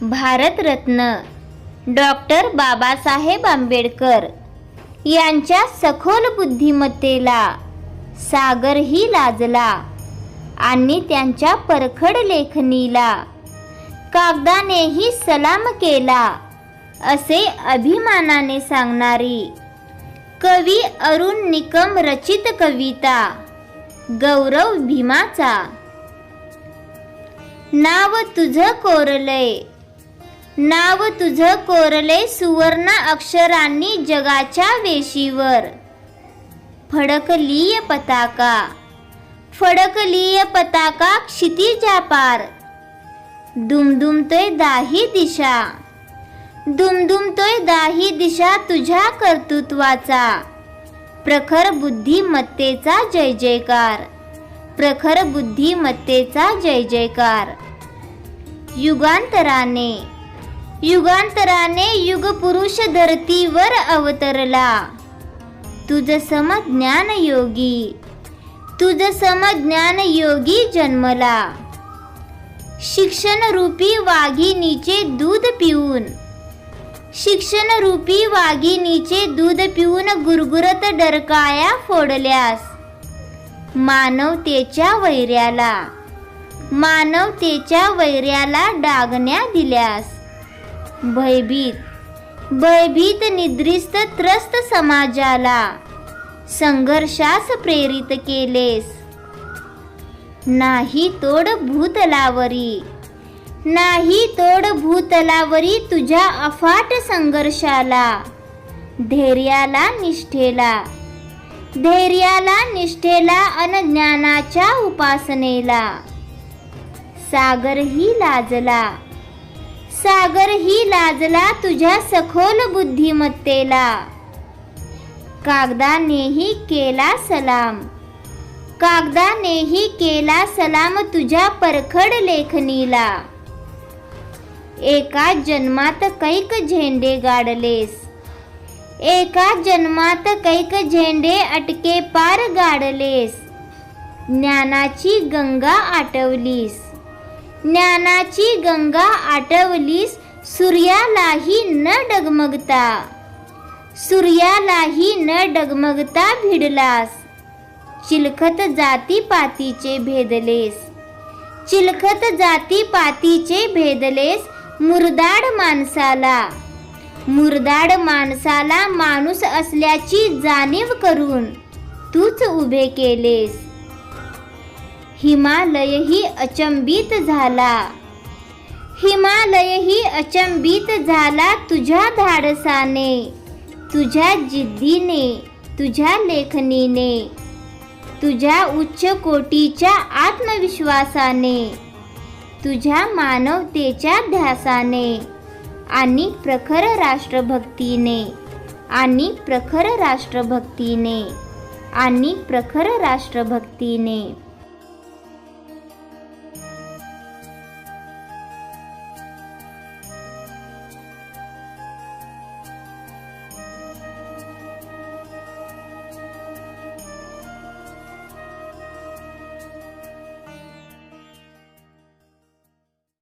Bharat Ratna doctor Babasaheb Ambedkar यांच्या सखोल बुद्धिमत्तेला सागरही लाजला आणि त्यांच्या परखड लेखणीला कागदानेही सलाम केला असे अभिमानाने सांगणारी कवी अरुण निकम रचित कविता गौरव भीमाचा. नाव तुझं कोरलय. नाव तुझं कोरले सुवर्ण अक्षरांनी जगाच्या वेशीवर. फडकलीय पताका. फडकलीय पताका क्षितिजा पार दुमदुमतोय दाही दिशा. दुमदुमतोय दाही दिशा तुझ्या कर्तृत्वाचा. प्रखर बुद्धिमत्तेचा जय जयकार. प्रखर बुद्धिमत्तेचा जय जयकार. युगांतराने युगांतराने युगपुरुष धरतीवर अवतरला. तुझ सम ज्ञान योगी तुझ सम ज्ञान योगी जन्मला. शिक्षण रूपी वाघिणीचे दूध पिऊन शिक्षण रूपी वाघिणीचे दूध पिऊन गुरगुरत डरकाया फोडल्यास मानवतेच्या वैऱ्याला मानवतेच्या वैऱ्याला डागण्या दिल्यास. भयभीत. भयभीत निद्रिस्त त्रस्त समाजाला संघर्षास प्रेरित केलेस. नाही तोड भूतलावरी. नाही तोड भूतलावरी तुझ्या अफाट संघर्षाला. धैर्याला निष्ठेला. धैर्याला निष्ठेला अनज्ञानाच्या उपासनेला. सागरही लाजला. सागर ही लाजला तुझ्या सखोल बुद्धिमत्तेला. कागदानेही केला सलाम. कागदानेही केला सलाम तुझ्या परखड लेखनीला. एका जन्मात कैक झेंडे गाडलेस. एका जन्मात कैक झेंडे अटके पार गाडलेस. ज्ञानाची गंगा आटवलीस. ज्ञानाची गंगा आटवलीस सूर्यालाही न डगमगता. सूर्यालाही न डगमगता भिडलास. चिलखत जाती पातीचे भेदलेस. चिलखत जाती पातीचे भेदलेस मुरदाड माणसाला. मुरदाड माणसाला माणूस असल्याची जाणीव करून तूच उभे केलेस. हिमालयही अचंबित झाला. हिमालयही अचंबित झाला तुझ्या धाडसाने तुझ्या जिद्दीने तुझ्या लेखणीने तुझ्या उच्च कोटीच्या आत्मविश्वासाने तुझ्या मानवतेच्या ध्यासाने आणि प्रखर राष्ट्रभक्तीने आणि प्रखर राष्ट्रभक्तीने आणि प्रखर राष्ट्रभक्तीने.